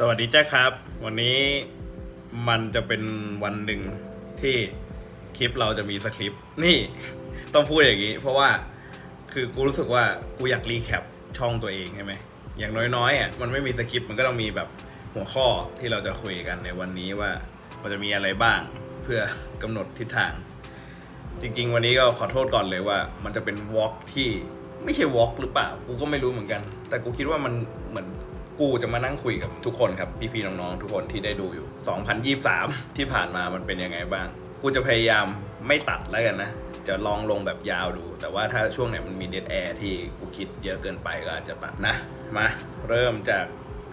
สวัสดีจ้าครับ วันนี้มันจะเป็นวันหนึ่งที่คลิปเราจะมีสคริปต์นี่ต้องพูดอย่างนี้ เพราะว่าคือกูรู้สึกว่ากูอยากรีแคปช่องตัวเองใช่ไหมอย่างน้อยๆอะมันไม่มีสคริปต์มันก็ต้องมีแบบหัวข้อที่เราจะคุยกันในวันนี้ว่ามันจะมีอะไรบ้างเพื่อกำหนดทิศทาง จริง ๆ วันนี้ก็ขอโทษก่อนเลยว่า มันจะเป็นวอล์กที่ไม่ใช่วอล์กหรือเปล่ากูก็ไม่รู้เหมือนกัน แต่กูคิดว่ามันเหมือน กูจะมานั่งคุยกับทุกคนครับ พี่ๆน้องๆทุกคนที่ได้ดูอยู่ 2023 ที่ผ่านมามันเป็นยังไงบ้าง กูจะพยายามไม่ตัดแล้วกันนะ จะลองลงแบบยาวดู แต่ว่าถ้าช่วงไหนมันมีเด d แอร์ที่กูคิดเยอะเกินไปก็อาจจะตัดนะ มาเริ่มจาก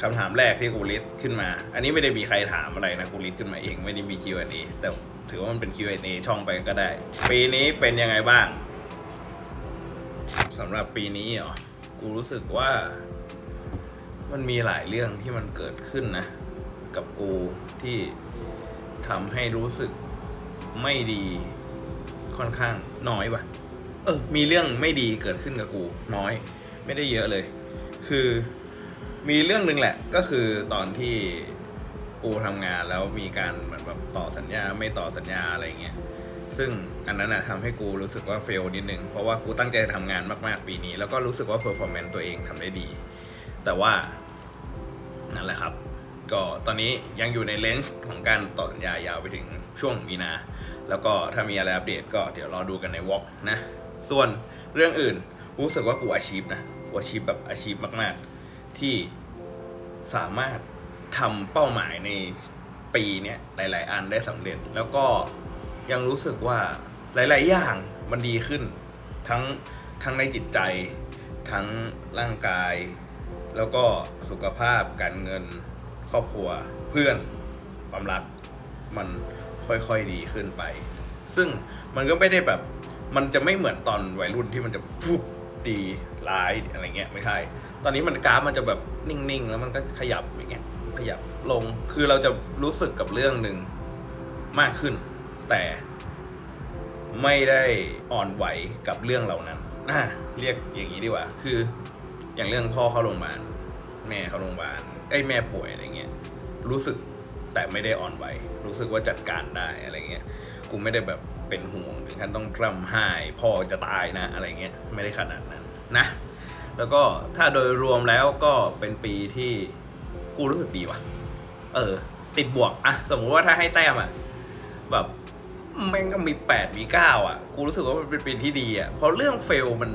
คำถามแรกที่กูลิสต์ขึ้นมา อันนี้ไม่ได้มีใครถามอะไรนะกูลิสต์ขึ้นมาเองไม่ได้มี Q&A แต่ถือว่ามันเป็น Q&A ช่องไปก็ได้ ปีนี้เป็นยังไงบ้างสำหรับปีนี้เหรอ กูรู้สึกว่า มันมีหลายเรื่องที่มันเกิดขึ้นนะ กับกูที่ทำให้รู้สึกไม่ดีค่อนข้างน้อยปะเออ มีเรื่องไม่ดีเกิดขึ้นกับกู น้อย ไม่ได้เยอะเลย คือมีเรื่องหนึ่งแหละ ก็คือตอนที่กูทำงานแล้วมีการเหมือนแบบต่อสัญญาไม่ต่อสัญญาอะไรเงี้ย ซึ่งอันนั้นอะทำให้กูรู้สึกว่าเฟลนิดนึง เพราะว่ากูตั้งใจทำงานมากๆปีนี้ แล้วก็รู้สึกว่าเพอร์ฟอร์แมนซ์ตัวเองทำได้ดี แต่ว่านั่นแหละครับ ก็ตอนนี้ยังอยู่ในเลนส์ของการต่อสัญญายาวไปถึงช่วงมีนา แล้วก็ถ้ามีอะไรอัปเดตก็เดี๋ยวรอดูกันในวอล์กนะ ส่วนเรื่องอื่นรู้สึกว่ากูอาชีพนะกูอาชีพแบบอาชีพมาก ๆ ที่สามารถทำเป้าหมายในปีนี้หลาย ๆ อันได้สำเร็จ แล้วก็ยังรู้สึกว่าหลาย ๆ อย่างมันดีขึ้น ทั้งทั้งในจิตใจ ทั้งร่างกาย แล้วก็สุขภาพการเงินครอบครัวเพื่อนความรักมันค่อยๆดีขึ้นไป ซึ่งมันก็ไม่ได้แบบมันจะไม่เหมือนตอนวัยรุ่นที่มันจะฟุบดีร้ายอะไรเงี้ยไม่ใช่ ตอนนี้มันกราฟมันจะแบบนิ่งๆ แล้วมันก็ขยับอย่างเงี้ยขยับลงคือเราจะรู้สึกกับเรื่องหนึ่งมากขึ้น แต่ไม่ได้อ่อนไหวกับเรื่องเหล่านั้นน่าเรียกอย่างนี้ดีกว่า คือ อย่างเรื่องพ่อเข้าโรงพยาบาลแม่เข้าโรงพยาบาลไอ้แม่ป่วยอะไรเงี้ยรู้สึกแต่ไม่ได้อ่อนไหวรู้สึกว่าจัดการได้อะไรเงี้ยกูไม่ได้แบบเป็นห่วงถึงขั้นต้องกร่ำไห้พ่อจะตายนะอะไรเงี้ยไม่ได้ขนาดนั้นนะ แล้วก็ถ้าโดยรวมแล้วก็เป็นปีที่กูรู้สึกดีว่ะ เออ ติดบวกอะสมมุติว่าถ้าให้แต้มอะแบบแม่งก็มีแปดมีเก้าอะกูรู้สึกว่ามันเป็นปีที่ดีอะเพราะเรื่องเฟลมัน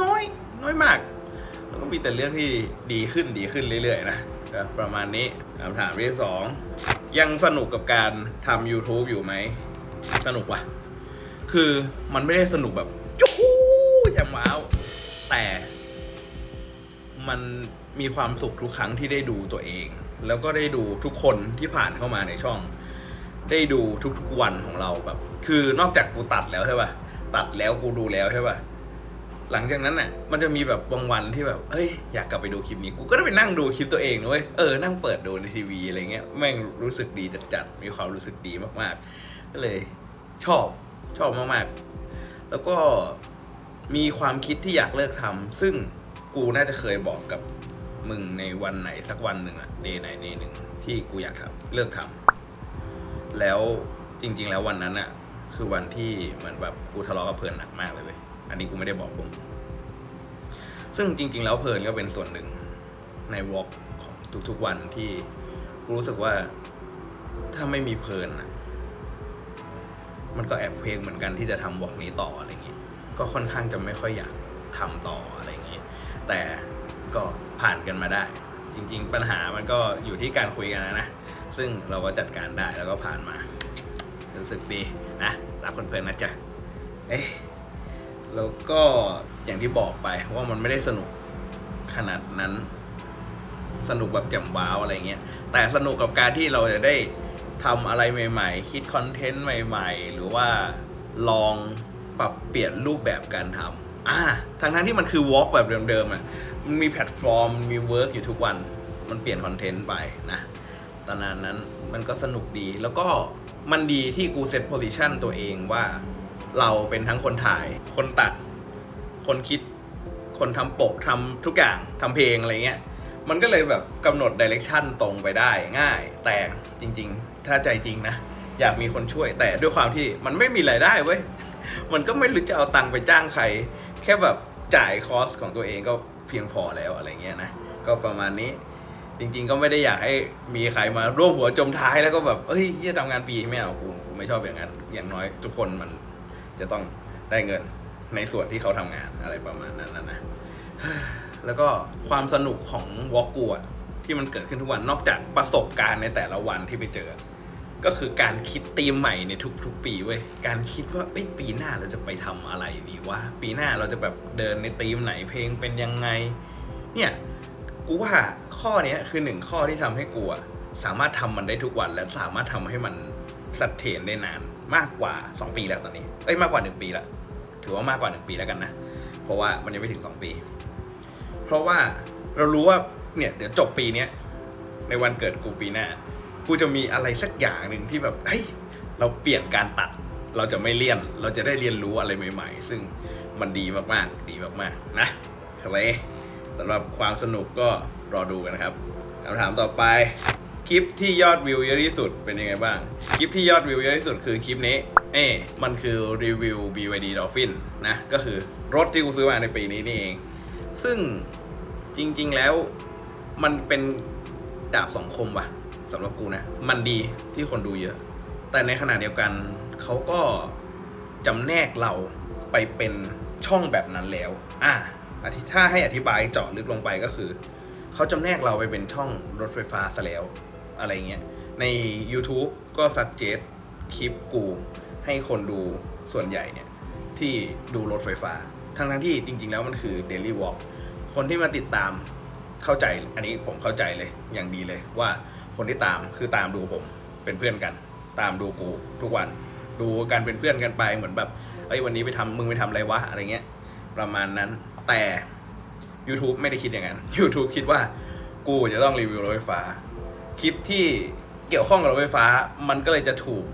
น้อย น้อยมาก แล้วก็มีแต่เรื่องที่ดีขึ้นดีขึ้นเรื่อยๆนะประมาณนี้คำถามที่สองยังสนุกกับการทำ YouTube อยู่ไหม สนุกว่ะ คือมันไม่ได้สนุกแบบจู้ฮู้อย่างว้าว แต่มันมีความสุขทุกครั้งที่ได้ดูตัวเอง แล้วก็ได้ดูทุกคนที่ผ่านเข้ามาในช่อง ได้ดูทุกๆวันของเราแบบ คือนอกจากกูตัดแล้วใช่ป่ะ ตัดแล้วกูดูแล้วใช่ป่ะ หลังจากนั้นน่ะ มันจะมีแบบบางวันที่แบบเฮ้ยอยากกลับไปดูคลิปนี้กูก็ได้ไปนั่งดูคลิปตัวเองนะเว้ยเออนั่งเปิดดูในทีวีอะไรเงี้ยแม่งรู้สึกดีจัดๆมีความรู้สึกดีมากๆ ก็เลยชอบชอบมากๆ แล้วก็มีความคิดที่อยากเลิกทำซึ่งกูน่าจะเคยบอกกับมึงในวันไหนสักวันหนึ่งอะเดย์ไหนเดย์หนึ่งที่กูอยากทำเลิกทำแล้วจริง ๆ แล้ววันนั้นอะคือวันที่เหมือนแบบกูทะเลาะกับเพื่อนหนักมากเลยเว้ย อันนี้กูไม่ได้บอกมึงซึ่งจริง ๆ แล้วเพลินก็เป็นส่วนหนึ่งในวอล์กของทุกๆวันที่กูรู้สึกว่าถ้าไม่มีเพลินอะมันก็แอบเพลงเหมือนกันที่จะทำวอล์กนี้ต่ออะไรเงี้ยก็ค่อนข้างจะไม่ค่อยอยากทำต่ออะไรเงี้ยแต่ก็ผ่านกันมาได้ จริง ๆ ปัญหามันก็อยู่ที่การคุยกันนะนะซึ่งเราก็จัดการได้แล้วก็ผ่านมา รู้สึกดีนะรักคนเพลินนะจ๊ะเอ๊ะ แล้วก็อย่างที่บอกไปว่ามันไม่ได้สนุกขนาดนั้น สนุกแบบแจ่มว้าวอะไรเงี้ย แต่สนุกกับการที่เราจะได้ทำอะไรใหม่ ๆ คิดคอนเทนต์ใหม่ ๆ หรือว่าลองปรับเปลี่ยนรูปแบบการทำอ่าทั้งทั้งที่มันคือวอล์กแบบเดิมๆอะ มันมีแพลตฟอร์ม มีเวิร์กอยู่ทุกวัน มันเปลี่ยนคอนเทนต์ไปนะตอนนั้นนั้นมันก็สนุกดี แล้วก็มันดีที่กูเซตโพซิชันตัวเองว่า เราเป็นทั้งคนถ่าย คนตัด คนคิด คนทำปกทำทุกอย่างทำเพลงอะไรเงี้ย มันก็เลยแบบกำหนดดิเรกชันตรงไปได้ง่าย แต่จริง ๆ ถ้าใจจริงนะ อยากมีคนช่วย แต่ด้วยความที่มันไม่มีรายได้เว้ย มันก็ไม่รู้จะเอาตังค์ไปจ้างใคร แค่แบบจ่ายคอสของตัวเองก็เพียงพอแล้วอะไรเงี้ยนะ ก็ประมาณนี้จริงๆก็ไม่ได้อยากให้มีใครมาร่วมหัวจมท้ายแล้วก็แบบเอ้ยเหียทำงานฟรีไม่เอากูกูไม่ชอบอย่างนั้น อย่างน้อยทุกคนมัน จะต้องได้เงินในส่วนที่เขาทำงานอะไรประมาณนั้นนะนะแล้วก็ความสนุกของวอล์กกูอะที่มันเกิดขึ้นทุกวันนอกจากประสบการณ์ในแต่ละวันที่ไปเจอ ก็คือการคิดธีมใหม่ในทุกๆปีเว้ยการคิดว่าเอ้ยปีหน้าเราจะไปทำอะไรดีวะปีหน้าเราจะแบบเดินในธีมไหนเพลงเป็นยังไง เนี่ยกูว่าข้อเนี้ยคือหนึ่งข้อที่ทำให้กูสามารถทำมันได้ทุกวันและสามารถทำให้มันสัดเทนได้นาน มากกว่า 2 ปีแล้วตอนนี้เอ้ยมากกว่า 1 ปีละถือว่ามากกว่า 1 ปีแล้วกันนะ เพราะว่ามันยังไม่ถึง 2 ปี เพราะว่าเรารู้ว่าเนี่ยเดี๋ยวจบปีเนี้ยในวันเกิดกูปีหน้ากูจะมีอะไรสักอย่างหนึ่งที่แบบเฮ้ยเราเปลี่ยนการตัด เราจะไม่เลี่ยน เราจะได้เรียนรู้อะไรใหม่ ๆ ซึ่งมันดีมากๆ ดีมากๆ นะเคสำหรับความสนุกก็รอดูกันนะครับคำถามต่อไป คลิปที่ยอดวิวเยอะที่สุดเป็นยังไงบ้าง คลิปที่ยอดวิวเยอะที่สุดคือคลิปนี้ เอ้มันคือรีวิว BYD Dolphin นะ ก็คือรถที่กูซื้อมาในปีนี้นี่เอง ซึ่งจริงๆแล้วมันเป็นดาบสองคมว่ะสำหรับกูนะ มันดีที่คนดูเยอะ แต่ในขณะเดียวกันเขาก็จำแนกเราไปเป็นช่องแบบนั้นแล้ว อะถ้าให้อธิบายเจาะลึกลงไปก็คือ เขาจำแนกเราไปเป็นช่องรถไฟฟ้าซะแล้ว อะไรเงี้ย ใน YouTube ก็สั g เจ t คลิปกูให้คนดูส่วนใหญ่เนี่ย ที่ดูรถไฟฟ้า ทั้งทั้งที่จริง ๆ แล้วมันคือ Daily Walk คนที่มาติดตามเข้าใจ อันนี้ผมเข้าใจเลยอย่างดีเลยว่าคนที่ตามคือตามดูผมเป็นเพื่อนกัน ตามดูกูทุกวัน ดูกันเป็นเพื่อนกันไปเหมือนแบบเอ้ยวันนี้ไปทำมึงไปทำอะไรวะอะไรเงี้ย ประมาณนั้นแต่ YouTube ไม่ได้คิดอย่างนั้น YouTube คิดว่ากูจะต้องรีวิวรถไฟฟ้า คลิปที่เกี่ยวข้องกับรถไฟฟ้า มันก็เลยจะถูก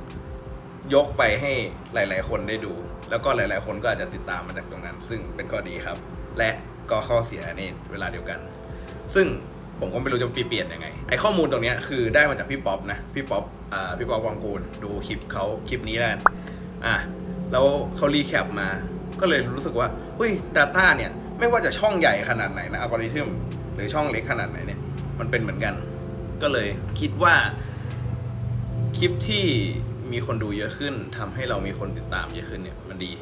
ยกไปให้หลาย ๆ คนได้ดู แล้วก็หลาย ๆ คนก็อาจจะติดตามมาจากตรงนั้น ซึ่งเป็นข้อดีครับ และก็ข้อเสียในเวลาเดียวกัน ซึ่งผมก็ไม่รู้จะเปลี่ยนยังไง ไอข้อมูลตรงนี้คือได้มาจากพี่ป๊อปนะ พี่ป๊อปอ่าพี่ป๊อปวังกูลดูคลิปเขาคลิปนี้แล้วกันอะแล้วเขารีแคปมา ก็เลยรู้สึกว่าเฮ้ย Data เนี่ย ไม่ว่าจะช่องใหญ่ขนาดไหนนะอัลกอริทึมหรือช่องเล็กขนาดไหนเนี่ย มันเป็นเหมือนกัน ก็เลยคิดว่าคลิปที่มีคนดูเยอะขึ้นทำให้เรามีคนติดตามเยอะขึ้นเนี่ยมันดี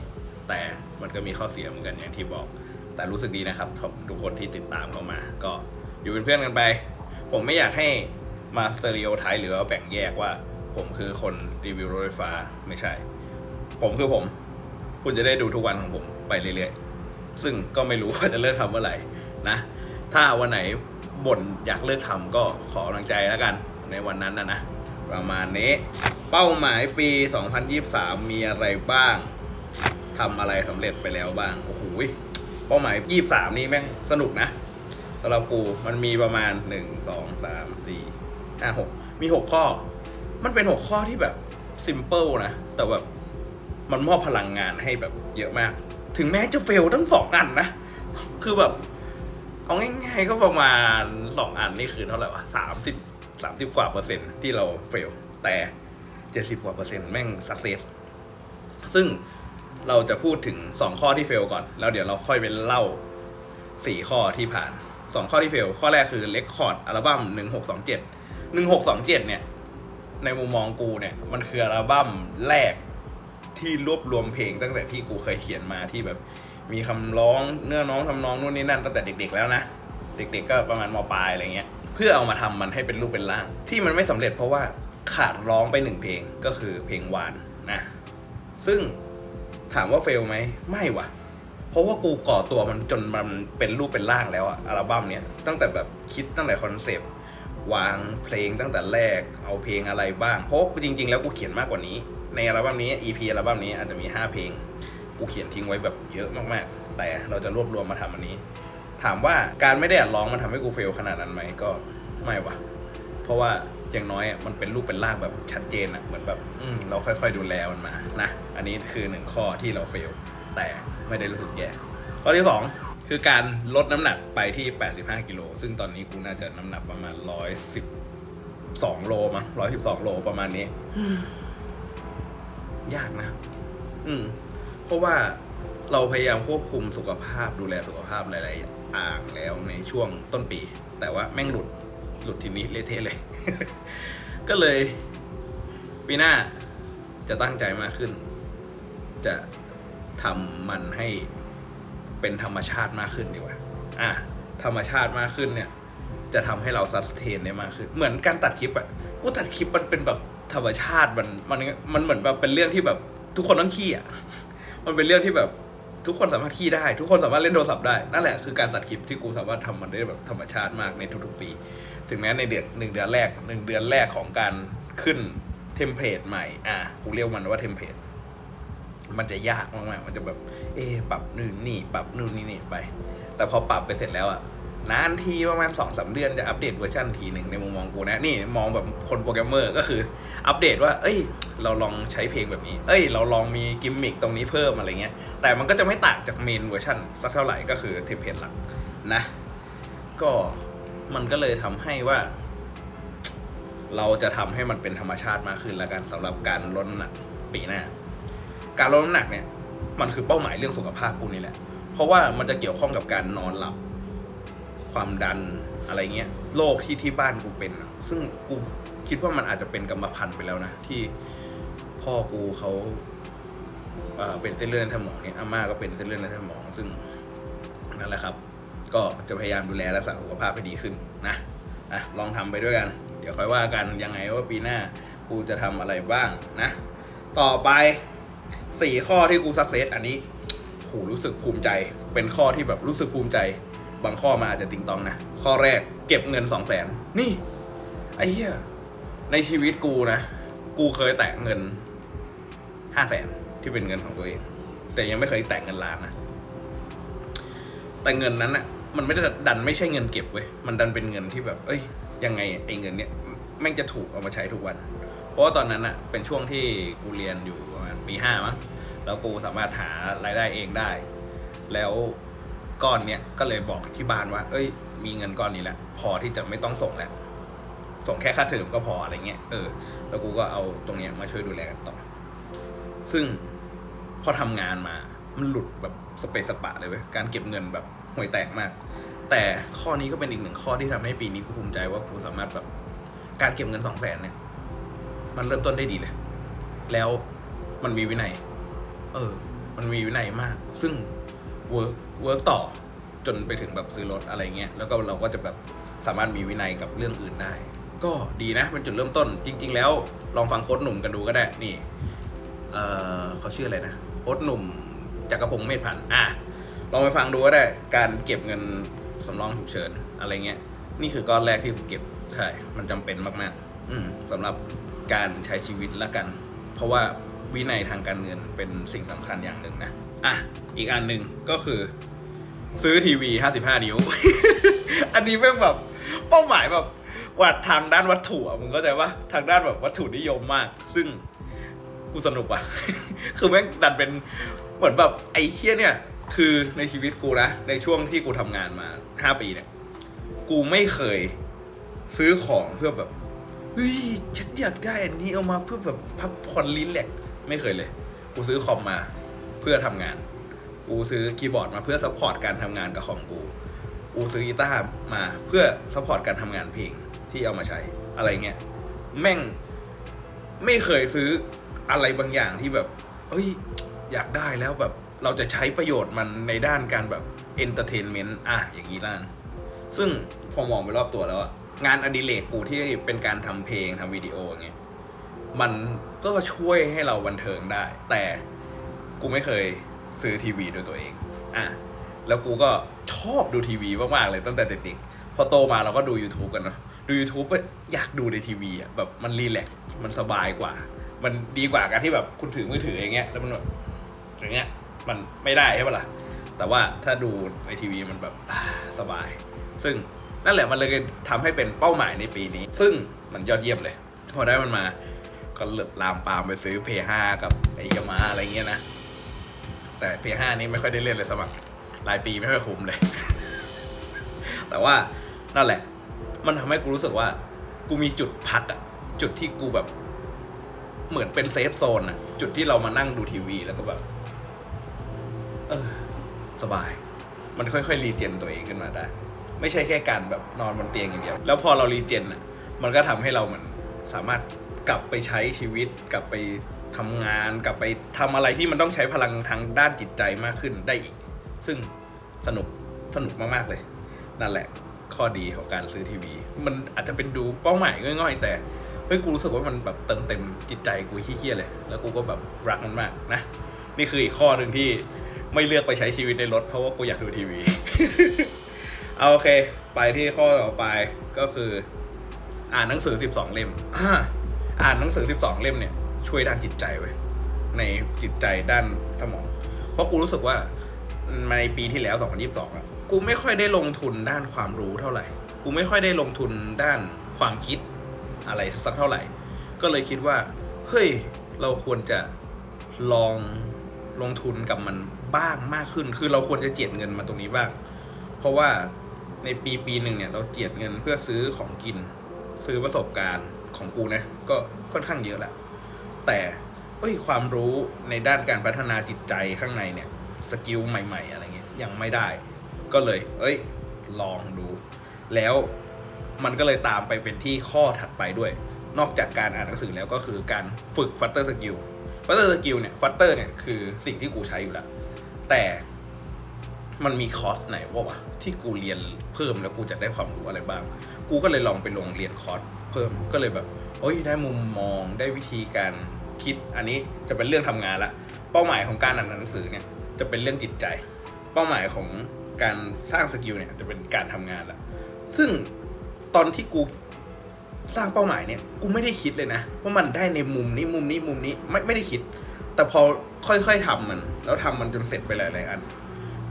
แต่มันก็มีข้อเสียเหมือนกันอย่างที่บอก แต่รู้สึกดีนะครับทุกคนที่ติดตามเข้ามา ก็อยู่เป็นเพื่อนกันไป ผมไม่อยากให้มาสเตอริโอไทป์หรือว่าแบ่งแยกว่า ผมคือคนรีวิวรถไฟฟ้าไม่ใช่ ผมคือผม คุณจะได้ดูทุกวันของผมไปเรื่อยๆ ซึ่งก็ไม่รู้ว่าจะเลิกทำเมื่อไหร่นะ ถ้าวันไหน บ่นอยากเลิกทำก็ขอกำลังใจแล้วกัน ในวันนั้นนะนะ ประมาณนี้ เป้าหมายปี 2023 มีอะไรบ้างทำอะไรสำเร็จไปแล้วบ้าง โอ้โหเป้าหมาย 23 นี่แม่งสนุกนะสำหรับกูมันมีประมาณ 1 2 3 4 5 6 มี 6 ข้อ มันเป็น 6 ข้อที่แบบซิมเ l ิลนะ แต่แบบมันมอบพลังงานให้แบบเยอะมาก ถึงแม้จะเฟลทั้งสองอันนะ คือแบบ เอาง่ายๆก็ประมาณสองอันนี่คือเท่าไหร่วะสามสิบสามสิบกว่าเปอร์เซ็นต์ที่เราเฟล แต่เจ็ดสิบกว่าเปอร์เซ็นต์แม่งสักเซสซึ่งเราจะพูดถึงสองข้อที่เฟลก่อน แล้วเดี๋ยวเราค่อยไปเล่าสี่ข้อที่ผ่านสองข้อที่เฟล ข้อแรกคือเลคคอร์ดอัลบั้มหนึ่งหกสองเจ็ดหนึ่งหกสองเจ็ดเนี่ย ในมุมมองกูเนี่ย มันคืออัลบั้มแรกที่รวบรวมเพลงตั้งแต่ที่กูเคยเขียนมาที่แบบ มีคำร้องเนื้อน้องทำนองนู่นนี่นั่นตั้งแต่เด็ก ๆ แล้วนะ เด็ก ๆ ก็ประมาณมปลายอะไรเงี้ย เพื่อเอามาทำมันให้เป็นรูปเป็นร่าง ที่มันไม่สำเร็จเพราะว่าขาดร้องไปหนึ่งเพลงก็คือเพลงหวานนะ ซึ่งถามว่าเฟลไหมไม่ว่ะ เพราะว่ากูก่อตัวมันจนมันเป็นรูปเป็นร่างแล้วอะอัลบั้มเนี้ยตั้งแต่แบบคิดตั้งแต่คอนเซปต์วางเพลงตั้งแต่แรกเอาเพลงอะไรบ้าง เพราะจริง ๆ แล้วกูเขียนมากกว่านี้ ในอัลบั้มนี้ EP อัลบั้มนี้อาจจะมี 5 เพลง กูเขียนทิ้งไว้แบบเยอะมากๆ แต่เราจะรวบรวมมาทำอันนี้ ถามว่าการไม่ได้อัดร้องมันทำให้กูเฟลขนาดนั้นไหมก็ไม่วะเพราะว่าอย่างน้อยมันเป็นรูปเป็นร่างแบบชัดเจนอะเหมือนแบบอืมเราค่อยๆดูแลมันมานะอันนี้คือหนึ่งข้อที่เราเฟลแต่ไม่ได้รู้สึกแย่ข้อที่สองคือการลดน้ำหนักไปที่ 85กิโลซึ่งตอนนี้กูน่าจะน้ำหนักประมาณ 112โลมั้ง112 โลประมาณนี้ยากนะ อืม เพราะว่าเราพยายามควบคุมสุขภาพดูแลสุขภาพหลายๆอย่างแล้วในช่วงต้นปี แต่ว่าแม่งหลุดหลุดทีนี้เละเทะเลย ก็เลยปีหน้าจะตั้งใจมากขึ้น จะทำมันให้เป็นธรรมชาติมากขึ้นดีกว่าอะธรรมชาติมากขึ้นเนี่ย จะทำให้เราซัสเทนได้มากขึ้น เหมือนการตัดคลิปอะกูตัดคลิปมันเป็นแบบธรรมชาติมันมันมันเหมือนแบบเป็นเรื่องที่แบบทุกคนต้องขี้อะ มันเป็นเรื่องที่แบบทุกคนสามารถขี้ได้ ทุกคนสามารถเล่นโทรศัพท์ได้นั่นแหละคือการตัดคลิปที่กูสามารถทำมันได้แบบธรรมชาติมากในทุกๆปี ถึงแม้ในเดือนหนึ่งเดือนแรกหนึ่งเดือนแรกของการขึ้นเทมเพลตใหม่ อะกูเรียกมันว่าเทมเพลตมันจะยากมากๆมันจะแบบ เอะปรับนู่นนี่ปรับนู่นนี่นี่ไป แต่พอปรับไปเสร็จแล้วอะ นานทีประมาณสองสาเดือนจะอัปเดตเวอร์ชันทีหนึ่งในมุมมองกูนะ นี่มองแบบคนโปรแกรมเมอร์ก็คืออัปเดตว่า เอ้ย เราลองใช้เพลงแบบนี้ เอ้ย เราลองมีกิมมิคตรงนี้เพิ่มอะไรเงี้ย แต่มันก็จะไม่ต่างจากเมนเวอร์ชันสักเท่าไหร่ก็คือเทมเพลตหลักนะ ก็มันก็เลยทำให้ว่า เราจะทำให้มันเป็นธรรมชาติมากขึ้นแล้วกันสำหรับการลดน้ำหนักปีหน้า การลดน้ำหนักเนี่ย มันคือเป้าหมายเรื่องสุขภาพกูนี่แหละ เพราะว่ามันจะเกี่ยวข้องกับการนอนหลับ ความดันอะไรเงี้ยโรคที่ที่บ้านกูเป็นอะซึ่งกูคิดว่ามันอาจจะเป็นกรรมพันธุ์ไปแล้วนะที่พ่อกูเขาเอ่อเป็นเส้นเลือดในสมองเนี่ยอาม่าก็เป็นเส้นเลือดในสมอง ซึ่งนั่นแหละครับ ก็จะพยายามดูแลรักษาสุขภาพให้ดีขึ้นนะอะลองทำไปด้วยกัน เดี๋ยวค่อยว่ากันยังไงว่าปีหน้ากูจะทำอะไรบ้างนะ ต่อไปสี่ข้อที่กูสักเซสอันนี้โหรู้สึกภูมิใจ เป็นข้อที่แบบรู้สึกภูมิใจ บางข้อมาอาจจะติงตองนะ ข้อแรกเก็บเงินสองแสนนี่ ไอ้เหี้ยในชีวิตกูนะ กูเคยแตะเงินห้าแสนที่เป็นเงินของตัวเอง แต่ยังไม่เคยแตะเงินล้านนะแต่เงินนั้นอะมันไม่ได้ดันไม่ใช่เงินเก็บเว้ยมันดันเป็นเงินที่แบบ เอ้ย ยังไงไอ้เงินเนี้ยแม่งจะถูกเอามาใช้ทุกวัน เพราะว่าตอนนั้นอะเป็นช่วงที่กูเรียนอยู่ประมาณปีห้ามั้งแล้วกูสามารถหารายได้เองได้ แล้ว ก้อนเนี้ยก็เลยบอกที่บ้านว่า เอ้ย มีเงินก้อนนี้แหละพอที่จะไม่ต้องส่งแล้ว ส่งแค่ค่าเทอมก็พออะไรเงี้ยเออแล้วกูก็เอาตรงเนี้ยมาช่วยดูแลกันต่อ ซึ่งพอทำงานมามันหลุดแบบสเปซสปะเลยเว้ยการเก็บเงินแบบห่วยแตกมาก แต่ข้อนี้ก็เป็นอีกหนึ่งข้อที่ทำให้ปีนี้กูภูมิใจว่ากูสามารถแบบการเก็บเงินสองแสนเนี่ย มันเริ่มต้นได้ดีเลย แล้วมันมีวินัย เออ มันมีวินัยมาก ซึ่ง เวิร์กเวิร์กต่อจนไปถึงแบบซื้อรถอะไรเงี้ยแล้วก็เราก็จะแบบสามารถมีวินัยกับเรื่องอื่นได้ ก็ดีนะเป็นจุดเริ่มต้น จริง ๆ แล้วลองฟังโค้ดหนุ่มกันดูก็ได้นี่เออเขาชื่ออะไรนะโค้ดหนุ่มจักรพงศ์เมธพันธ์อะลองไปฟังดูก็ได้การเก็บเงินสำรองฉุกเฉินอะไรเงี้ยนี่คือก้อนแรกที่ผมเก็บใช่มันจำเป็นมากๆ อืมสำหรับการใช้ชีวิตละกัน เพราะว่าวินัยทางการเงินเป็นสิ่งสำคัญอย่างหนึ่งนะ อะอีกอันหนึ่งก็คือ ซื้อทีวี 55 นิ้ว อันนี้แม่งแบบเป้าหมายแบบว่าทางด้านวัตถุอะมึงเข้าใจว่าทางด้านแบบวัตถุนิยมมาก ซึ่งกูสนุกว่ะ คือแม่งดันเป็นเหมือนแบบไอ้เคี้ยเนี่ย คือในชีวิตกูนะในช่วงที่กูทำงานมา5ปีเนี่ย กูไม่เคยซื้อของเพื่อแบบเฮ้ยฉันอยากได้อันนี้เอามาเพื่อแบบพักผ่อนรีแลกไม่เคยเลย กูซื้อคอมมา เพื่อทำงาน กูซื้อคีย์บอร์ดมาเพื่อซัพพอร์ตการทำงานกับคอมกู กูซื้อกีตาร์มาเพื่อซัพพอร์ตการทำงานเพลงที่เอามาใช้อะไรเงี้ย แม่งไม่เคยซื้ออะไรบางอย่างที่แบบ เอ้ย อยากได้แล้วแบบเราจะใช้ประโยชน์มันในด้านการแบบเอนเตอร์เทนเมนต์อะอย่างนี้ล่ะซึ่งพอมองไปรอบตัวแล้วอะงานอดิเรกกูที่เป็นการทำเพลงทำวิดีโออย่างเงี้ยมันก็ช่วยให้เราบันเทิงได้ แต่ กูไม่เคยซื้อทีวีด้วยตัวเอง อะ แล้วกูก็ชอบดูทีวีมากๆเลยตั้งแต่เด็กๆ พอโตมาเราก็ดู YouTube กันเนาะ ดู YouTube ก็อยากดูในทีวีอะ แบบมันรีแลกซ์ มันสบายกว่า มันดีกว่าการที่แบบคุณถือมือถืออย่างเงี้ย แล้วมันแบบอย่างเงี้ย มันไม่ได้ใช่ปะล่ะ แต่ว่าถ้าดูในทีวีมันแบบสบาย ซึ่งนั่นแหละมันเลยทำให้เป็นเป้าหมายในปีนี้ ซึ่งมันยอดเยี่ยมเลย พอได้มันมา ก็เลิกลามปามไปซื้อ P5 กับไอ้ยามาอะไรเงี้ยนะ แต่ P5 นี้ไม่ค่อยได้เล่นเลยสมัครรายปีไม่ค่อยคุ้มเลย แต่ว่านั่นแหละ มันทำให้กูรู้สึกว่า กูมีจุดพักอะจุดที่กูแบบ เหมือนเป็นเซฟโซนอะจุดที่เรามานั่งดูทีวีแล้วก็แบบ เออ สบาย มันค่อยๆรีเจนตัวเองขึ้นมาได้ ไม่ใช่แค่การแบบนอนบนเตียงอย่างเดียว แล้วพอเรารีเจนอะมันก็ทำให้เราเหมือนสามารถกลับไปใช้ชีวิตกลับไป ทำงานกลับไปทำอะไรที่มันต้องใช้พลังทางด้านจิตใจมากขึ้นได้อีก ซึ่งสนุกสนุกมากๆเลย นั่นแหละข้อดีของการซื้อทีวี มันอาจจะเป็นดูเป้าหมายง่อย ๆ แต่เฮ้ยกูรู้สึกว่ามันแบบเติมเต็มจิตใจกูขี้เกียจเลย แล้วกูก็แบบรักมันมากนะ นี่คืออีกข้อหนึ่งที่ไม่เลือกไปใช้ชีวิตในรถเพราะว่ากูอยากดูทีวี เอาโอเค ไปที่ข้อต่อไปก็คือ อ่านหนังสือ 12 เล่มอ่าอ่านหนังสือ 12 เล่มเนี่ย ช่วยด้านจิตใจไว้ในจิตใจด้านสมอง เพราะกูรู้สึกว่าในปีที่แล้ว 2022อะกูไม่ค่อยได้ลงทุนด้านความรู้เท่าไหร่ กูไม่ค่อยได้ลงทุนด้านความคิดอะไรสักเท่าไหร่ ก็เลยคิดว่า เฮ้ย เราควรจะลองลงทุนกับมันบ้างมากขึ้น คือเราควรจะเจียดเงินมาตรงนี้บ้าง เพราะว่าในปีปีหนึ่งเนี่ยเราเจียดเงินเพื่อซื้อของกิน ซื้อประสบการณ์ของกูนะ ก็ค่อนข้างเยอะแหละ แต่เอ้ยความรู้ในด้านการพัฒนาจิตใจข้างในเนี่ยสกิลใหม่ ๆ อะไรเงี้ยยังไม่ได้ ก็เลย เอ้ย ลองดู แล้วมันก็เลยตามไปเป็นที่ข้อถัดไปด้วย นอกจากการอ่านหนังสือแล้วก็คือการฝึกฟัตเตอร์สกิลฟัตเตอร์สกิลเนี่ยฟัตเตอร์เนี่ยคือสิ่งที่กูใช้อยู่แล้ว แต่มันมีคอร์สไหนวะวะที่กูเรียนเพิ่มแล้วกูจะได้ความรู้อะไรบ้าง กูก็เลยลองไปลงเรียนคอร์สเพิ่มก็เลยแบบโอ้ยได้มุมมองได้วิธีการ คิดอันนี้จะเป็นเรื่องทำงานละ เป้าหมายของการอ่านหนังสือเนี่ยจะเป็นเรื่องจิตใจ เป้าหมายของการสร้างสกิลเนี่ยจะเป็นการทำงานละซึ่งตอนที่กูสร้างเป้าหมายเนี่ยกูไม่ได้คิดเลยนะว่ามันได้ในมุมนี้มุมนี้มุมนี้ไม่ไม่ได้คิด แต่พอค่อยๆทำมัน แล้วทำมันจนเสร็จไปหลายๆอัน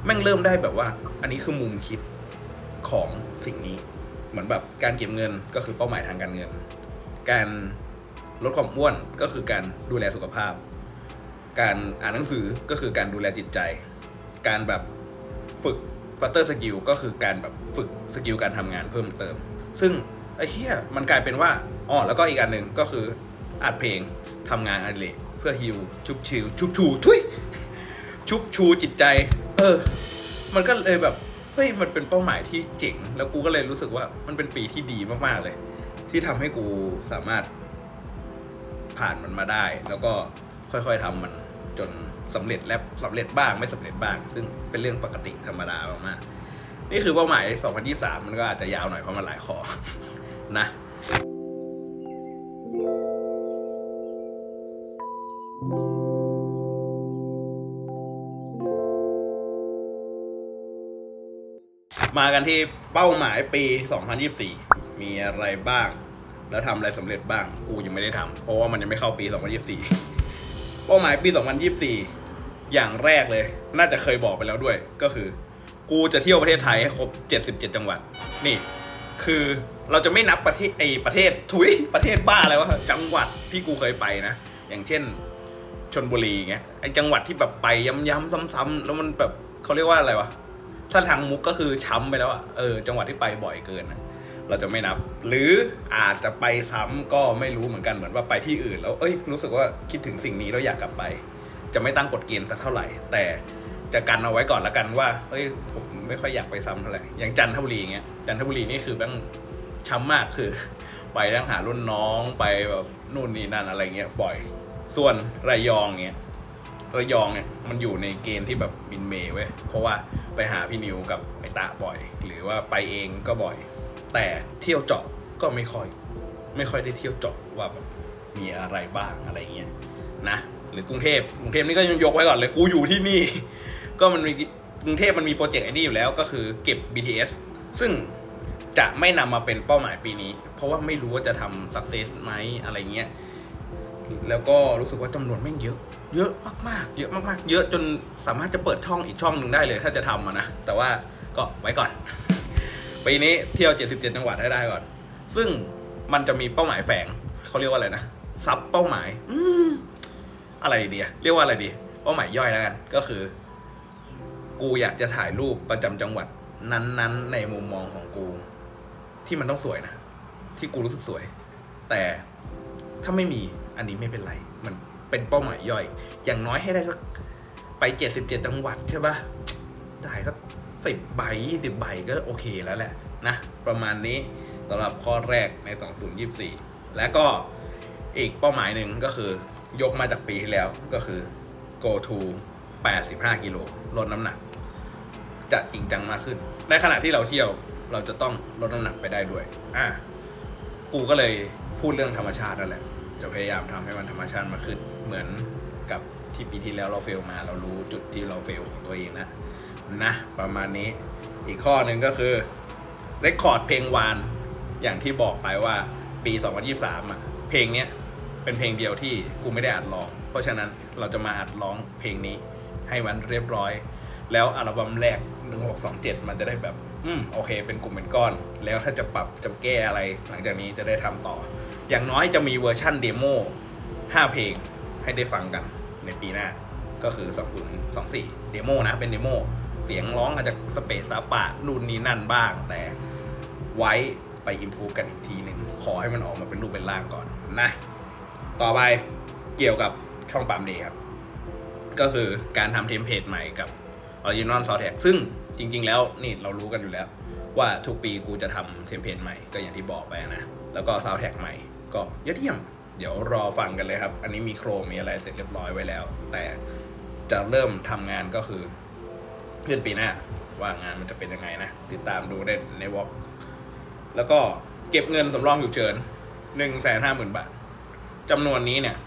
แม่งเริ่มได้แบบว่า อันนี้คือมุมคิดของสิ่งนี้ เหมือนแบบการเก็บเงินก็คือเป้าหมายทางการเงิน การ ลดความอ้วนก็คือการดูแลสุขภาพ การอ่านหนังสือก็คือการดูแลจิตใจ การแบบฝึกฟัตเตอร์สกิลก็คือการแบบฝึกสกิลการทำงานเพิ่มเติม ซึ่งไอ้เหี้ยมันกลายเป็นว่าอ๋อแล้วก็อีกอันหนึ่งก็คืออัดเพลงทำงานอดิเรกเพื่อฮิวชุบชิวชุบชูทุยชุบชูจิตใจ เออ มันก็เลยแบบเฮ้ยมันเป็นเป้าหมายที่เจ๋ง แล้วกูก็เลยรู้สึกว่ามันเป็นปีที่ดีมากๆเลย ที่ทำให้กูสามารถ ผ่านมันมาได้ แล้วก็ค่อยๆทำมันจนสำเร็จและสำเร็จบ้างไม่สำเร็จบ้าง ซึ่งเป็นเรื่องปกติธรรมดามากๆนี่คือเป้าหมาย 2023 มันก็อาจจะยาวหน่อยเพราะมันหลายข้อนะมากันที่เป้าหมายปี 2024 มีอะไรบ้าง แล้วทำอะไรสำเร็จบ้าง กูยังไม่ได้ทำเพราะว่ามันยังไม่เข้าปี 2024 เป้าหมายปี 2024 อย่างแรกเลย น่าจะเคยบอกไปแล้วด้วย ก็คือ กูจะเที่ยวประเทศไทยให้ครบ 77 จังหวัด นี่ คือเราจะไม่นับประเทศไอประเทศทุยประเทศบ้าอะไรวะจังหวัดที่กูเคยไปนะ อย่างเช่นชนบุรีเงี้ยไอจังหวัดที่แบบไปย้ำๆซ้ำๆแล้วมันแบบเขาเรียกว่าอะไรวะถ้าทางมุกก็คือช้ำไปแล้วอะเออจังหวัดที่ไปบ่อยเกินนะ เราจะไม่นับ หรืออาจจะไปซ้ำก็ไม่รู้เหมือนกันเหมือนว่าไปที่อื่น แล้วเอ้ยรู้สึกว่าคิดถึงสิ่งนี้แล้วอยากกลับไป จะไม่ตั้งกฎเกณฑ์สักเท่าไหร่ แต่จะกันเอาไว้ก่อนละกันว่าเฮ้ยผมไม่ค่อยอยากไปซ้ำเท่าไหร่อย่างจันทบุรีเงี้ยจันทบุรีนี่คือแม่งช้ำมากคือ ไปทั้งหารุ่นน้องไปแบบนู่นนี่นั่นอะไรเงี้ยบ่อย ส่วนระยองเงี้ยระยองเนี่ยมันอยู่ในเกณฑ์ที่แบบบินเมย์เว้ยเพราะว่าไปหาพี่นิวกับไอตะบ่อย หรือว่าไปเองก็บ่อย แต่เที่ยวเจาะก็ไม่ค่อย ไม่ค่อยได้เที่ยวเจาะว่าแบบมีอะไรบ้างอะไรเงี้ยนะหรือกรุงเทพกรุงเทพนี่ก็ยังยกไว้ก่อนเลยกูอยู่ที่นี่ ก็มันมีกรุงเทพมันมีโปรเจกต์ไอ้นี่อยู่แล้วก็คือเก็บ BTS ซึ่งจะไม่นำมาเป็นเป้าหมายปีนี้ เพราะว่าไม่รู้ว่าจะทำ success ไหมอะไรเงี้ยแล้วก็รู้สึกว่าจำนวนแม่งเยอะ เยอะมากๆ เยอะมากๆ เยอะจนสามารถจะเปิดช่องอีกช่องหนึ่งได้เลย ถ้าจะทำะนะ แต่ว่าก็ไว้ก่อน ปีนี้เที่ยว 77 จังหวัดให้ได้ก่อน ซึ่งมันจะมีเป้าหมายแฝงเขาเรียกว่าอะไรนะซับเป้าหมายอืมอะไรดีเรียกว่าอะไรดี เป้าหมายย่อยแล้วกันก็คือ กูอยากจะถ่ายรูปประจำจังหวัด นั้นๆ ในมุมมองของกู ที่มันต้องสวยนะที่กูรู้สึกสวย แต่ถ้าไม่มีอันนี้ไม่เป็นไร มันเป็นเป้าหมายย่อย อย่างน้อยให้ได้สักไปเจ็ดสิบเจ็ดจังหวัดใช่ปะได้สัก สิบใบยี่สิบใบก็โอเคแล้วแหละนะประมาณนี้สำหรับข้อแรกใน 2024 และก็อีกเป้าหมายหนึ่งก็คือยกมาจากปีที่แล้วก็คือ go to 85 กิโลลดน้ำหนัก จะจริงจังมากขึ้น ในขณะที่เราเที่ยวเราจะต้องลดน้ำหนักไปได้ด้วย อะกูก็เลยพูดเรื่องธรรมชาตินั่นแหละ จะพยายามทำให้มันธรรมชาติมากขึ้น เหมือนกับที่ปีที่แล้วเราเฟลมา เรารู้จุดที่เราเฟลของตัวเองนะ นะ ประมาณนี้อีกข้อหนึ่งก็คือเรคคอร์ดเพลงวานอย่างที่บอกไปว่าปี 2023อะเพลงเนี้ยเป็นเพลงเดียวที่กูไม่ได้อัดร้อง เพราะฉะนั้นเราจะมาอัดร้องเพลงนี้ให้มันเรียบร้อย แล้วอัลบั้มแรก1627มันจะได้แบบ อืมโอเค เป็นกลุ่มเป็นก้อน แล้วถ้าจะปรับจะแก้อะไร หลังจากนี้จะได้ทำต่อ อย่างน้อยจะมีเวอร์ชั่นเดโม5เพลงให้ได้ฟังกันในปีหน้า ก็คือ 2024 เดโมนะเป็นเดโม เสียงร้องอาจจะสเปซสปะนู่นนี่นั่นบ้าง แต่ไว้ไปอิมพูกันอีกทีหนึ่งขอให้มันออกมาเป็นรูปเป็นร่างก่อนนะ ต่อไปเกี่ยวกับช่องปั๊มเดย์ครับ ก็คือการทำเทมเพลตใหม่กับ Original s o u n d t a g ซึ่งจริง ๆ แล้วนี่เรารู้กันอยู่แล้ว ว่าทุกปีกูจะทำเทมเพลตใหม่ก็อย่างที่บอกไปนะ แล้วก็ s o u n d t a g ใหม่ ก็ยอดเยี่ยม เดี๋ยวรอฟังกันเลยครับ อันนี้มีโครมีอะไรเสร็จเรียบร้อยไว้แล้ว แต่จะเริ่มทำงานก็คือ เพื่อนปีหน้า ว่างานมันจะเป็นยังไงนะ ติดตามดูได้ในวอล์กแล้วก็เก็บเงินสำรองฉุกเฉินหนึ่งแสนห้าหมื่นบาทจำนวนนี้เนี่ย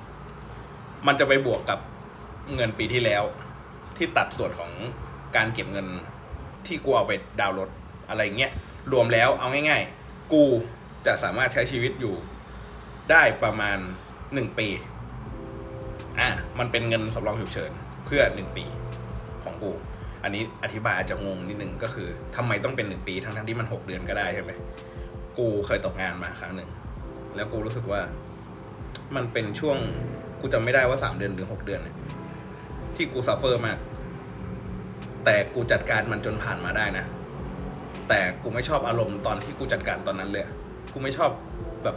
มันจะไปบวกกับเงินปีที่แล้ว ที่ตัดส่วนของการเก็บเงินที่กูเอาไปดาวน์รถอะไรเงี้ยรวมแล้วเอาง่าย ๆ กูจะสามารถใช้ชีวิตอยู่ได้ประมาณหนึ่งปี อะ มันเป็นเงินสำรองฉุกเฉินเพื่อหนึ่งปีของกู อันนี้อธิบายอาจจะงงนิดนึงก็คือทำไมต้องเป็นหนึ่งปีทั้งๆที่มันหกเดือนก็ได้ใช่ไหมกูเคยตกงานมาครั้งหนึ่งแล้วกูรู้สึกว่า มันเป็นช่วงกูจำไม่ได้ว่าสามเดือนหรือหกเดือนเนี่ยที่กูซัฟเฟอร์มากแต่กูจัดการมันจนผ่านมาได้นะ แต่กูไม่ชอบอารมณ์ตอนที่กูจัดการตอนนั้นเลย กูไม่ชอบแบบ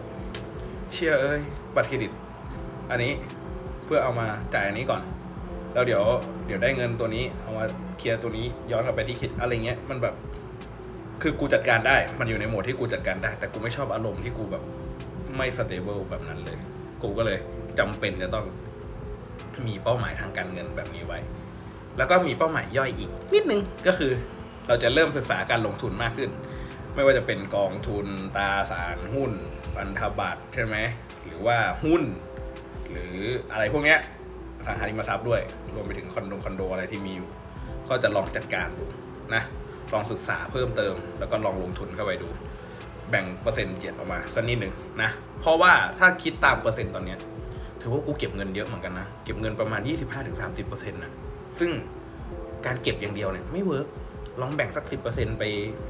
เชื่อเอ้ยบัตรเครดิต อันนี้เพื่อเอามาจ่ายอันนี้ก่อน แล้วเดี๋ยวเดี๋ยวได้เงินตัวนี้เอามาเคลียร์ตัวนี้ย้อนกลับไปที่คิดอะไรเงี้ยมันแบบ คือกูจัดการได้ มันอยู่ในโหมดที่กูจัดการได้ แต่กูไม่ชอบอารมณ์ที่กูแบบไม่สเตเบิลแบบนั้นเลย กูก็เลยจำเป็นจะต้องมีเป้าหมายทางการเงินแบบนี้ไว้ แล้วก็มีเป้าหมายย่อยอีก นิดนึงก็คือเราจะเริ่มศึกษาการลงทุนมากขึ้น ไม่ว่าจะเป็นกองทุนตราสารหุ้นพันธบัตรใช่ไหมหรือว่าหุ้น หรืออะไรพวกเนี้ย อสังหาริมทรัพย์ด้วย รวมไปถึงคอนโดคอนโดอะไรที่มีอยู่ ก็จะลองจัดการดูนะลองศึกษาเพิ่มเติม แล้วก็ลองลงทุนเข้าไปดู แบ่งเปอร์เซ็นต์เจียดออกมาสักนิดหนึ่งนะเพราะว่าถ้าคิดตามเปอร์เซ็นต์ตอนเนี้ยถือว่ากูเก็บเงินเยอะเหมือนกันนะ เก็บเงินประมาณ 25-30%นะซึ่งการเก็บอย่างเดียวเนี่ยไม่เวิร์กลองแบ่งสัก 10%ไป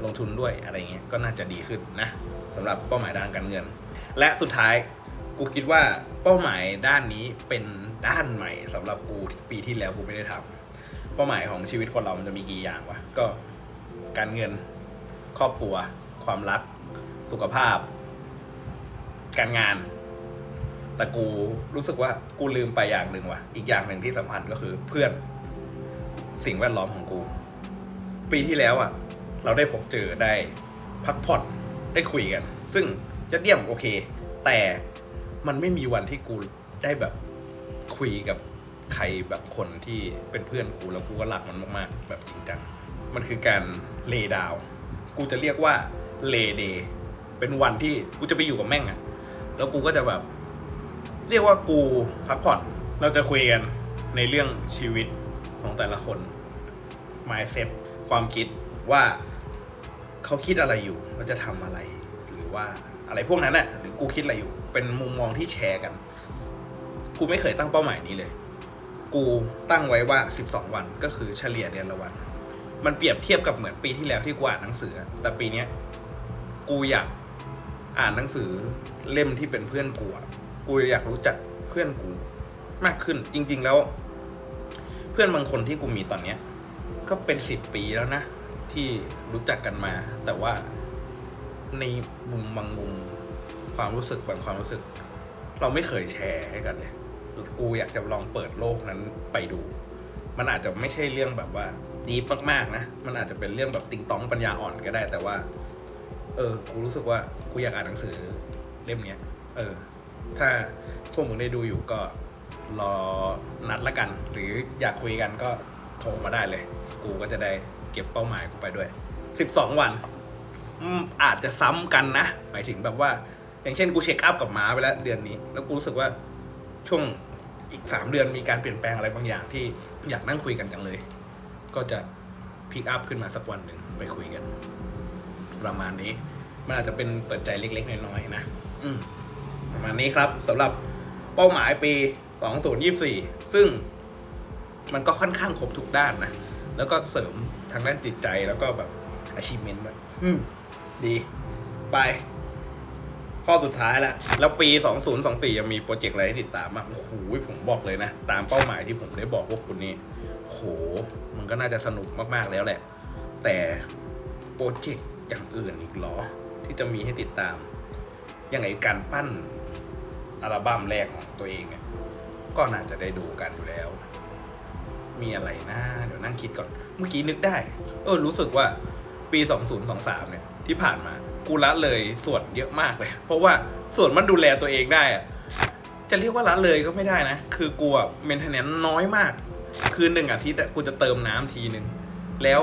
ลงทุนด้วยอะไรเงี้ยก็น่าจะดีขึ้นนะสำหรับเป้าหมายด้านการเงิน และสุดท้ายกูคิดว่าเป้าหมายด้านนี้เป็น ด้านใหม่สำหรับกูปีที่แล้วกูไม่ได้ทำเป้าหมายของชีวิตคนเรามันจะมีกี่อย่างวะก็การเงินครอบครัว ความรัก สุขภาพ การงาน แต่กูรู้สึกว่ากูลืมไปอย่างหนึ่งว่ะ อีกอย่างหนึ่งที่สำคัญก็คือเพื่อนสิ่งแวดล้อมของกู ปีที่แล้วอะ เราได้พบเจอได้พักผ่อนได้คุยกัน ซึ่งยอดเยี่ยมโอเค แต่มันไม่มีวันที่กูได้แบบ คุยกับใครแบบคนที่เป็นเพื่อนกูแล้วกูก็รักมันมากๆ แบบจริงจัง มันคือการเลดาว กูจะเรียกว่าเลเดย์เป็นวันที่กูจะไปอยู่กับแม่งอะแล้วกูก็จะแบบ เรียกว่ากูพักผ่อน เราจะคุยกันในเรื่องชีวิตของแต่ละคน mindset ความคิดว่าเขาคิดอะไรอยู่ว่าจะทำอะไร หรือว่าอะไรพวกนั้นน่ะหรือกูคิดอะไรอยู่ เป็นมุมมองที่แชร์กัน กูไม่เคยตั้งเป้าหมายนี้เลย กูตั้งไว้ว่า 12 วันก็คือเฉลี่ยเดือนละวัน มันเปรียบเทียบกับเหมือนปีที่แล้วที่กูอ่านหนังสือ แต่ปีเนี้ยกูอยากอ่านหนังสือเล่มที่เป็นเพื่อนกูกูอยากรู้จักเพื่อนกูมากขึ้น จริง ๆ แล้ว เพื่อนบางคนที่กูมีตอนเนี้ย ก็เป็นสิบปีแล้วนะที่รู้จักกันมา แต่ว่าในมุมบางมุมความรู้สึกบางความรู้สึก เราไม่เคยแชร์ให้กันเลย กูอยากจะลองเปิดโลกนั้นไปดู มันอาจจะไม่ใช่เรื่องแบบว่าดีมากๆนะ มันอาจจะเป็นเรื่องแบบติงตองปัญญาอ่อนก็ได้ แต่ว่า เออ กูรู้สึกว่ากูอยากอ่านหนังสือเล่มเนี้ย เออ ถ้าพวกมึงได้ดูอยู่ก็รอนัดละกัน หรืออยากคุยกันก็โทรมาได้เลย กูก็จะได้เก็บเป้าหมายกูไปด้วย 12 วันอืมอาจจะซ้ำกันนะ หมายถึงแบบว่า อย่างเช่นกูเช็คอัพกับม้าไปแล้วเดือนนี้ แล้วกูรู้สึกว่าช่วง อีก 3 เดือนมีการเปลี่ยนแปลงอะไรบางอย่างที่อยากนั่งคุยกันจังเลย ก็จะพิกอัพขึ้นมาสักวันหนึ่งไปคุยกัน ประมาณนี้ มันอาจจะเป็นเปิดใจเล็ก ๆ น้อยๆนะอืมประมาณนี้ครับสำหรับเป้าหมายปี 2024 ซึ่งมันก็ค่อนข้างครบทุกด้านนะ แล้วก็เสริมทางด้านจิตใจแล้วก็แบบ achievement ด้วยดี ไป ข้อสุดท้ายแล้วแล้วปี 2024 ยังมีโปรเจกต์อะไรให้ติดตามบ้างโอ้โหผมบอกเลยนะ ตามเป้าหมายที่ผมได้บอกพวกคุณนี้โห มันก็น่าจะสนุกมากๆแล้วแหละ แต่โปรเจกต์อย่างอื่นอีกหรอ ที่จะมีให้ติดตาม ยังไงการปั้นอัลบั้มแรกของตัวเองเนี่ย ก็น่าจะได้ดูกันอยู่แล้ว มีอะไรนะเดี๋ยวนั่งคิดก่อน เมื่อกี้นึกได้ เออรู้สึกว่าปี 2023 เนี่ย ที่ผ่านมา กูละเลยส่วนเยอะมากเลย เพราะว่าส่วนมันดูแลตัวเองได้อะจะเรียกว่าละเลยก็ไม่ได้นะ คือกูอะเมนเทนแนนน้อยมาก คือหนึ่งอาทิตย์กูจะเติมน้ำทีหนึ่งแล้ว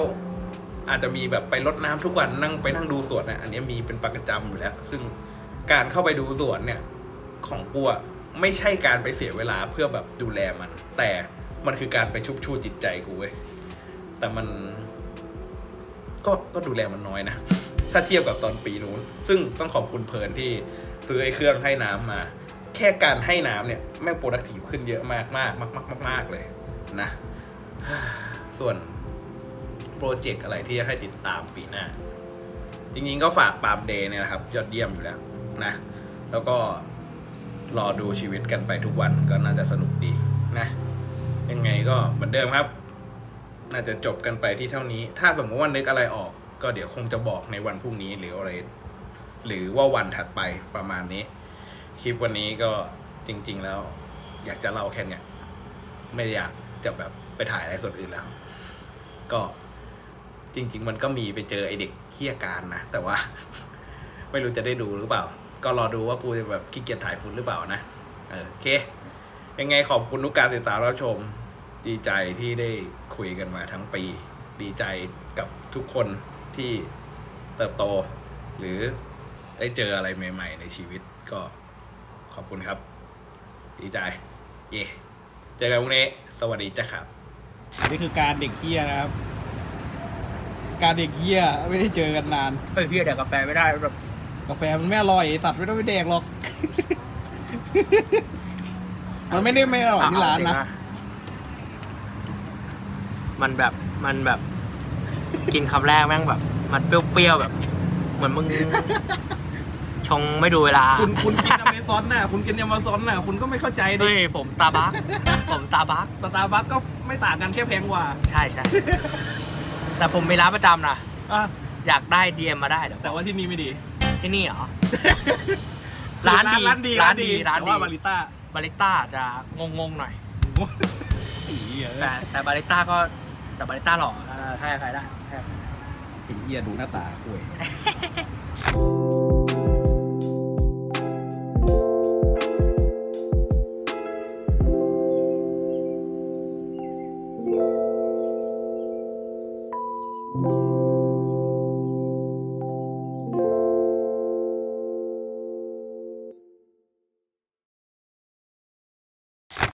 อาจจะมีแบบไปรดน้ำทุกวันนั่งไปนั่งดูสวนนะอันนี้มีเป็นประจำอยู่แล้ว ซึ่งการเข้าไปดูสวนเนี่ย ของกูอะไม่ใช่การไปเสียเวลาเพื่อแบบดูแลมัน แต่มันคือการไปชุบชูจิตใจกูเว้ยแต่มัน ก็ก็ดูแลมันน้อยนะ ถ้าเทียบกับตอนปีนู้น ซึ่งต้องขอบคุณเพลินที่ซื้อไอ้เครื่องให้น้ำมา แค่การให้น้ำเนี่ยแม่งโปรดักทีฟขึ้นเยอะมากมากมากมากมากเลยนะส่วนโปรเจกต์อะไรที่จะให้ติดตามปีหน้า จริงๆก็ฝากปามเดย์เนี่ยนะครับ ยอดเยี่ยมอยู่แล้วนะ แล้วก็รอดูชีวิตกันไปทุกวันก็น่าจะสนุกดีนะ ยังไงก็เหมือนเดิมครับ น่าจะจบกันไปที่เท่านี้ ถ้าสมมติว่านึกอะไรออก ก็เดี๋ยวคงจะบอกในวันพรุ่งนี้หรืออะไร หรือว่าวันถัดไปประมาณนี้ คลิปวันนี้ก็จริง ๆ แล้ว อยากจะเล่าแค่เนี้ยไม่อยากจะแบบไปถ่ายอะไรส่วนอื่นแล้ว ก็จริง ๆ มันก็มีไปเจอไอเด็กเคี้ยการนะ แต่ว่า ไม่รู้จะได้ดูหรือเปล่า ก็รอดูว่ากูจะแบบขี้เกียจถ่ายฟุตหรือเปล่านะเออโอเค ยังไงขอบคุณทุกการติดตามรับชม ดีใจที่ได้คุยกันมาทั้งปี ดีใจกับทุกคน ที่เติบโต หรือได้เจออะไรใหม่ ๆ ในชีวิตก็ขอบคุณครับ ดีใจ เย่เจอกันพรุ่งนี้ สวัสดีจ้ะครับ นี่คือการเด็กเฮียนะครับ การเด็กเฮียไม่ได้เจอกันนานเออพี่แต่กาแฟไม่ได้แบบกาแฟมันไม่อร่อยไอ้สัตว์ไม่ต้องไปแดกหรอก มันไม่ได้ไม่อร่อยที่ร้านนะ มันแบบมันแบบ กินคำแรกแม่งแบบ มันเปรี้ยวๆแบบ เหมือนมึง ชงไม่ดูเวลาคุณคุณกินอเมซอนน่ะคุณกินอเมซอนน่ะคุณก็ไม่เข้าใจดิเฮ้ยผมสตาร์บัคผมสตาร์บัคสตาร์บัคก็ไม่ต่างกันแค่แพงกว่าใช่ใช่แต่ผมมีร้านประจำนะอะอยากได้ดีเอ็มมาได้เดี๋ยวแต่ว่าที่นี่ไม่ดีที่นี่เหรอ ร้านดีร้านดีร้านดีร้านดีแต่ว่าบาริต้าบาริต้าจะงงๆหน่อยไอ้เหี้ยแต่แต่บาริต้าก็แต่บาริต้าหล่อเออให้ใครได้ให้อภัยได้ ไอ้เหี้ยดูหน้าตาคุย